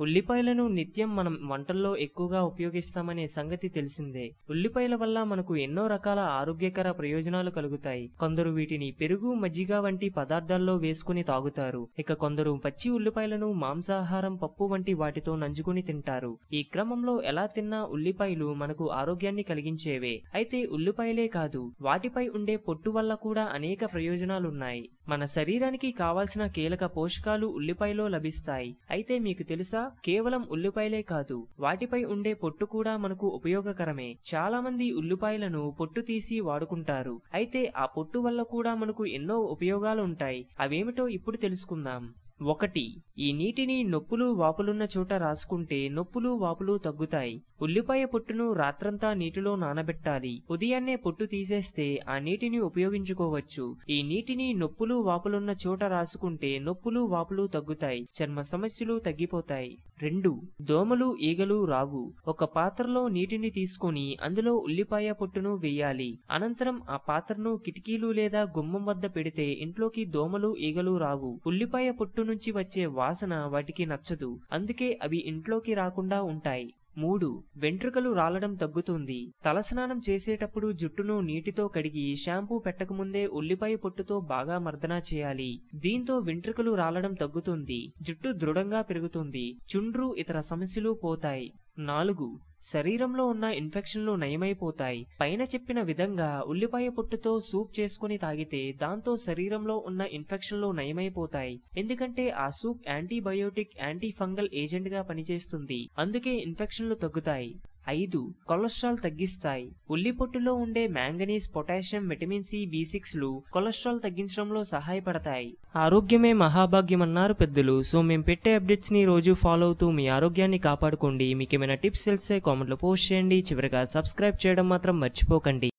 ఉల్లిపాయలను నిత్యం మనం వంటల్లో ఎక్కువగా ఉపయోగిస్తామనే సంగతి తెలిసిందే. ఉల్లిపాయల వల్ల మనకు ఎన్నో రకాల ఆరోగ్యకర ప్రయోజనాలు కలుగుతాయి. కొందరు వీటిని పెరుగు మజ్జిగ వంటి పదార్థాల్లో వేసుకుని తాగుతారు. ఇక కొందరు పచ్చి ఉల్లిపాయలను మాంసాహారం పప్పు వంటి వాటితో నంజుకుని తింటారు. ఈ క్రమంలో ఎలా తిన్నా ఉల్లిపాయలు మనకు ఆరోగ్యాన్ని కలిగించేవే. అయితే ఉల్లిపాయలే కాదు వాటిపై ఉండే పొట్టు వల్ల కూడా అనేక ప్రయోజనాలున్నాయి. మన శరీరానికి కావాల్సిన కీలక పోషకాలు ఉల్లిపాయలో లభిస్తాయి. అయితే మీకు తెలుసా? కేవలం ఉల్లిపాయలే కాదు వాటిపై ఉండే పొట్టు కూడా మనకు ఉపయోగకరమే. చాలా మంది ఉల్లిపాయలను పొట్టు తీసి వాడుకుంటారు. అయితే ఆ పొట్టు వల్ల కూడా మనకు ఎన్నో ఉపయోగాలు ఉంటాయి. అవేమిటో ఇప్పుడు తెలుసుకుందాం. ఒకటి ఈ నీటిని నొప్పులు వాపులున్న చోట రాసుకుంటే నొప్పులు వాపులు తగ్గుతాయి. ఉల్లిపాయ పొట్టును రాత్రంతా నీటిలో నానబెట్టాలి. ఉదయాన్నే పొట్టు తీసేస్తే ఆ నీటిని ఉపయోగించుకోవచ్చు. ఈ నీటిని నొప్పులు వాపులున్న చోట రాసుకుంటే నొప్పులు వాపులు తగ్గుతాయి. చర్మ సమస్యలు తగ్గిపోతాయి. రెండు దోమలు ఈగలు రావు. ఒక పాత్రలో నీటిని తీసుకొని అందులో ఉల్లిపాయ పొట్టును వేయాలి. అనంతరం ఆ పాత్రను కిటికీలు లేదా గుమ్మం వద్ద పెడితే ఇంట్లోకి దోమలు ఈగలు రావు. ఉల్లిపాయ పొట్టు నుంచి వచ్చే వాసన వాటికి నచ్చదు. అందుకే అవి ఇంట్లోకి రాకుండా ఉంటాయి. మూడు వెంట్రుకలు రాలడం తగ్గుతుంది. తలస్నానం చేసేటప్పుడు జుట్టును నీటితో కడిగి షాంపూ పెట్టకముందే ఉల్లిపాయ పొట్టుతో బాగా మర్దనా చేయాలి. దీంతో వెంట్రుకలు రాలడం తగ్గుతుంది. జుట్టు దృఢంగా పెరుగుతుంది. చుండ్రు ఇతర సమస్యలు పోతాయి. నాలుగు శరీరంలో ఉన్న ఇన్ఫెక్షన్లు నయమైపోతాయి. పైన చెప్పిన విధంగా ఉల్లిపాయ పొట్టుతో సూప్ చేసుకుని తాగితే దాంతో శరీరంలో ఉన్న ఇన్ఫెక్షన్లు నయమైపోతాయి. ఎందుకంటే ఆ సూప్ యాంటీబయోటిక్ యాంటీ ఫంగల్ ఏజెంట్గా పనిచేస్తుంది. అందుకే ఇన్ఫెక్షన్లు తగ్గుతాయి. ఐదు కొలెస్ట్రాల్ తగ్గిస్తాయి. ఉల్లి పొట్టులో ఉండే manganese potassium vitamin C B సిక్స్లు కొలెస్ట్రాల్ తగ్గించడంలో సహాయపడతాయి. ఆరోగ్యమే మహాభాగ్యం అన్నారు పెద్దలు. సో మేము పెట్టే అప్డేట్స్ని రోజు ఫాలో అవుతూ మీ ఆరోగ్యాన్ని కాపాడుకోండి. మీకు ఏమైనా టిప్స్ తెలిసే కామెంట్లో పోస్ట్ చేయండి. చివరిగా సబ్స్క్రైబ్ చేయడం మాత్రం మర్చిపోకండి.